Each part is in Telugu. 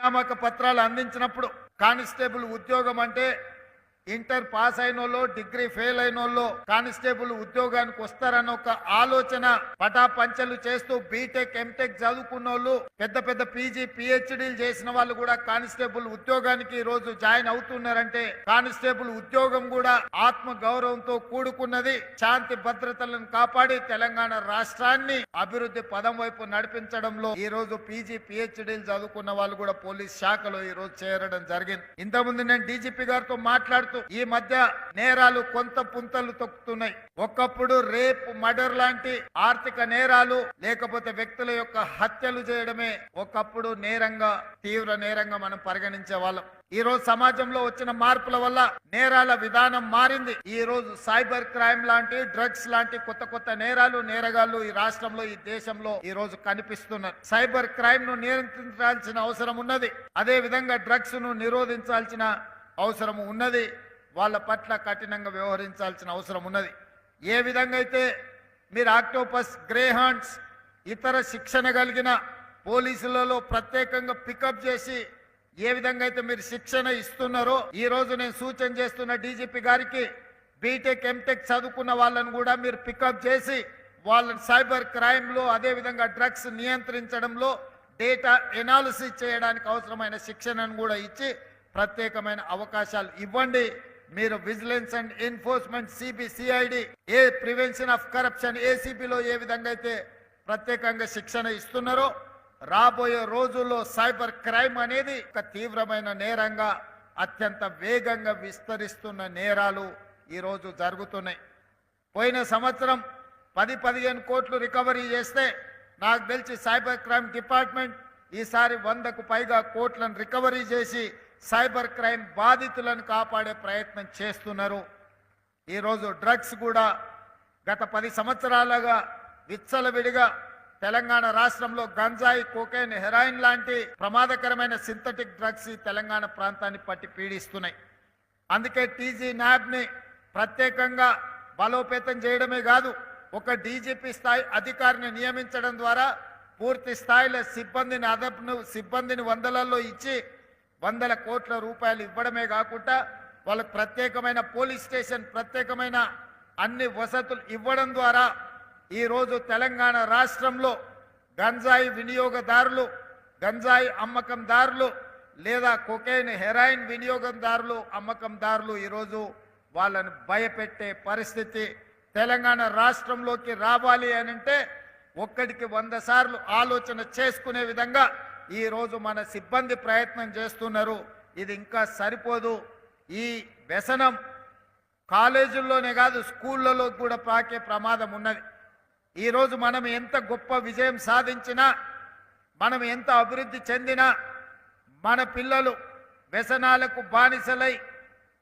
నియామక పత్రాలు అందించినప్పుడు కానిస్టేబుల్ ఉద్యోగం అంటే ఇంటర్ పాస్ అయిన వాళ్ళు డిగ్రీ ఫెయిల్ అయిన వాళ్ళు కానిస్టేబుల్ ఉద్యోగానికి వస్తారన్న ఒక ఆలోచన పటాపంచలు చేస్తూ బీటెక్ ఎంటెక్ చదువుకున్న వాళ్ళు పెద్ద పెద్ద పీజీ పిహెచ్డీలు చేసిన వాళ్ళు కూడా కానిస్టేబుల్ ఉద్యోగానికి ఈ రోజు జాయిన్ అవుతున్నారంటే కానిస్టేబుల్ ఉద్యోగం కూడా ఆత్మ గౌరవంతో కూడుకున్నది శాంతి భద్రతలను కాపాడి తెలంగాణ రాష్ట్రాన్ని అభివృద్ధి పదం వైపు నడిపించడంలో ఈ రోజు పీజీ పిహెచ్డీలు చదువుకున్న వాళ్ళు కూడా పోలీస్ శాఖలో ఈ రోజు చేరడం జరిగింది. ఇంతకుముందు నేను డీజీపీ గారితో మాట్లాడుతూ ఈ మధ్య నేరాలు కొంత పుంతలు తొక్కుతున్నాయి. ఒకప్పుడు రేప్ మర్డర్ లాంటి ఆర్థిక నేరాలు లేకపోతే వ్యక్తుల యొక్క హత్యలు చేయడమే ఒకప్పుడు నేరంగా తీవ్ర నేరంగా మనం పరిగణించే వాళ్ళం ఈ రోజు సమాజంలో వచ్చిన మార్పుల వల్ల నేరాల విధానం మారింది. ఈ రోజు సైబర్ క్రైమ్ లాంటి డ్రగ్స్ లాంటి కొత్త కొత్త నేరాలు నేరగాళ్ళు ఈ రాష్ట్రంలో ఈ దేశంలో ఈ రోజు కనిపిస్తున్నారు. సైబర్ క్రైమ్ను నియంత్రించాల్సిన అవసరం ఉన్నది. అదే విధంగా డ్రగ్స్ను నిరోధించాల్సిన అవసరం ఉన్నది. వాళ్ళ పట్ల కఠినంగా వ్యవహరించాల్సిన అవసరం ఉన్నది. ఏ విధంగా అయితే మీరు ఆక్టోపస్ గ్రేహాండ్స్ ఇతర శిక్షణ కలిగిన పోలీసులలో ప్రత్యేకంగా పికప్ చేసి ఏ విధంగా అయితే మీరు శిక్షణ ఇస్తున్నారో ఈ రోజు నేను సూచన చేస్తున్న డీజీపీ గారికి బీటెక్ ఎంటెక్ చదువుకున్న వాళ్ళను కూడా మీరు పికప్ చేసి వాళ్ళని సైబర్ క్రైమ్లో అదే విధంగా డ్రగ్స్ నియంత్రించడంలో డేటా ఎనాలిసిస్ చేయడానికి అవసరమైన శిక్షణను కూడా ఇచ్చి ప్రత్యేకమైన అవకాశాలు ఇవ్వండి. మీరు విజిలెన్స్ అండ్ ఎన్ఫోర్స్మెంట్ సిబిసిఐడి ఏ ప్రివెన్షన్ ఆఫ్ కరప్షన్ ఏసీబీలో ఏ విధంగా అయితే ప్రత్యేకంగా శిక్షణ ఇస్తున్నారో రాబోయే రోజుల్లో సైబర్ క్రైమ్ అనేది ఒక తీవ్రమైన నేరంగా అత్యంత వేగంగా విస్తరిస్తున్న నేరాలు ఈరోజు జరుగుతున్నాయి. పోయిన సంవత్సరం పది పదిహేను కోట్లు రికవరీ చేస్తే నాకు తెలిసి సైబర్ క్రైమ్ డిపార్ట్మెంట్ ఈసారి వందకు పైగా కోట్లను రికవరీ చేసి సైబర్ క్రైమ్ బాధితులను కాపాడే ప్రయత్నం చేస్తున్నారు. ఈరోజు డ్రగ్స్ కూడా గత పది సంవత్సరాలుగా విచ్చలవిడిగా తెలంగాణ రాష్ట్రంలో గంజాయి కోకైన్ హెరాయిన్ లాంటి ప్రమాదకరమైన సింథటిక్ డ్రగ్స్ ఈ తెలంగాణ ప్రాంతాన్ని పట్టి పీడిస్తున్నాయి. అందుకే టీజీ న్యాబ్ని ప్రత్యేకంగా బలోపేతం చేయడమే కాదు ఒక డీజీపీ స్థాయి అధికారిని నియమించడం ద్వారా పూర్తి స్థాయిలో సిబ్బందిని అదపును సిబ్బందిని వందలలో ఇచ్చి వందల కోట్ల రూపాయలు ఇవ్వడమే కాకుండా వాళ్ళకు ప్రత్యేకమైన పోలీస్ స్టేషన్ ప్రత్యేకమైన అన్ని వసతులు ఇవ్వడం ద్వారా ఈరోజు తెలంగాణ రాష్ట్రంలో గంజాయి వినియోగదారులు గంజాయి అమ్మకందారులు లేదా కొకైన్ హెరాయిన్ వినియోగదారులు అమ్మకందారులు ఈరోజు వాళ్ళని భయపెట్టే పరిస్థితి తెలంగాణ రాష్ట్రంలోకి రావాలి అని అంటే ఒక్కడికి వంద సార్లు ఆలోచన చేసుకునే విధంగా ఈరోజు మన సిబ్బంది ప్రయత్నం చేస్తున్నారు. ఇది ఇంకా సరిపోదు. ఈ వ్యసనం కాలేజీల్లోనే కాదు స్కూళ్ళలో కూడా పాకే ప్రమాదం ఉన్నది. ఈరోజు మనం ఎంత గొప్ప విజయం సాధించినా మనం ఎంత అభివృద్ధి చెందినా మన పిల్లలు వ్యసనాలకు బానిసలై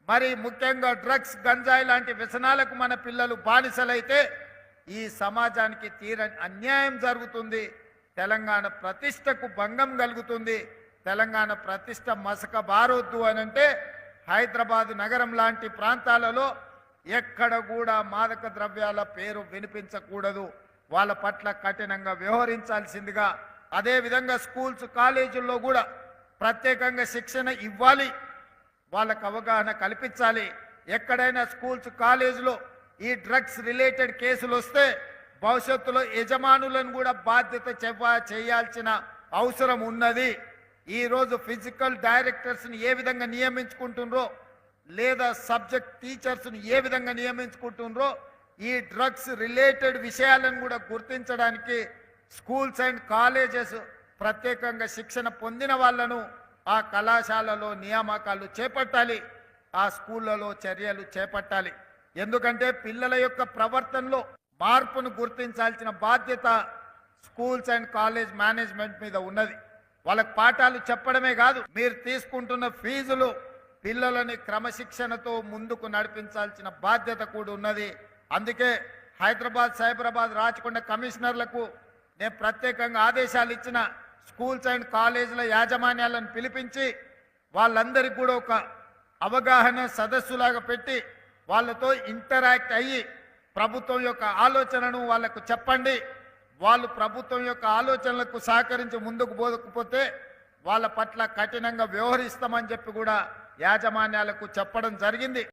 మరి ముఖ్యంగా డ్రగ్స్ గంజాయి లాంటి వ్యసనాలకు మన పిల్లలు బానిసలైతే ఈ సమాజానికి తీరని అన్యాయం జరుగుతుంది. తెలంగాణ ప్రతిష్టకు భంగం కలుగుతుంది. తెలంగాణ ప్రతిష్ట మసక బారొద్దు అని అంటే హైదరాబాద్ నగరం లాంటి ప్రాంతాలలో ఎక్కడ కూడా మాదక ద్రవ్యాల పేరు వినిపించకూడదు. వాళ్ళ పట్ల కఠినంగా వ్యవహరించాల్సిందిగా అదేవిధంగా స్కూల్స్ కాలేజీల్లో కూడా ప్రత్యేకంగా శిక్షణ ఇవ్వాలి. వాళ్ళకు అవగాహన కల్పించాలి. ఎక్కడైనా స్కూల్స్ కాలేజీలో ఈ డ్రగ్స్ రిలేటెడ్ కేసులు వస్తే భవిష్యత్తులో యజమానులను కూడా బాధ్యత చేయాల్సిన అవసరం ఉన్నది. ఈరోజు ఫిజికల్ డైరెక్టర్స్ని ఏ విధంగా నియమించుకుంటుండ్రో లేదా సబ్జెక్ట్ టీచర్స్ని ఏ విధంగా నియమించుకుంటుండ్రో ఈ డ్రగ్స్ రిలేటెడ్ విషయాలను కూడా గుర్తించడానికి స్కూల్స్ అండ్ కాలేజెస్ ప్రత్యేకంగా శిక్షణ పొందిన వాళ్ళను ఆ కళాశాలలో నియామకాలు చేపట్టాలి. ఆ స్కూళ్ళలో చర్యలు చేపట్టాలి. ఎందుకంటే పిల్లల యొక్క ప్రవర్తనలో మార్పును గుర్తించాల్సిన బాధ్యత స్కూల్స్ అండ్ కాలేజ్ మేనేజ్మెంట్ మీద ఉన్నది. వాళ్ళకి పాఠాలు చెప్పడమే కాదు మీరు తీసుకుంటున్న ఫీజులు పిల్లలని క్రమశిక్షణతో ముందుకు నడిపించాల్సిన బాధ్యత కూడా ఉన్నది. అందుకే హైదరాబాద్ సైబరాబాద్ రాచకొండ కమిషనర్లకు నేను ప్రత్యేకంగా ఆదేశాలు ఇచ్చిన స్కూల్స్ అండ్ కాలేజీల యాజమాన్యాలను పిలిపించి వాళ్ళందరికీ కూడా ఒక అవగాహన సదస్సులాగా పెట్టి వాళ్ళతో ఇంటరాక్ట్ అయ్యి ప్రభుత్వం యొక్క ఆలోచనను వాళ్ళకు చెప్పండి. వాళ్ళు ప్రభుత్వం యొక్క ఆలోచనలకు సహకరించి ముందుకు పోకపోతే వాళ్ళ పట్ల కఠినంగా వ్యవహరిస్తామని చెప్పి కూడా యాజమాన్యాలకు చెప్పడం జరిగింది.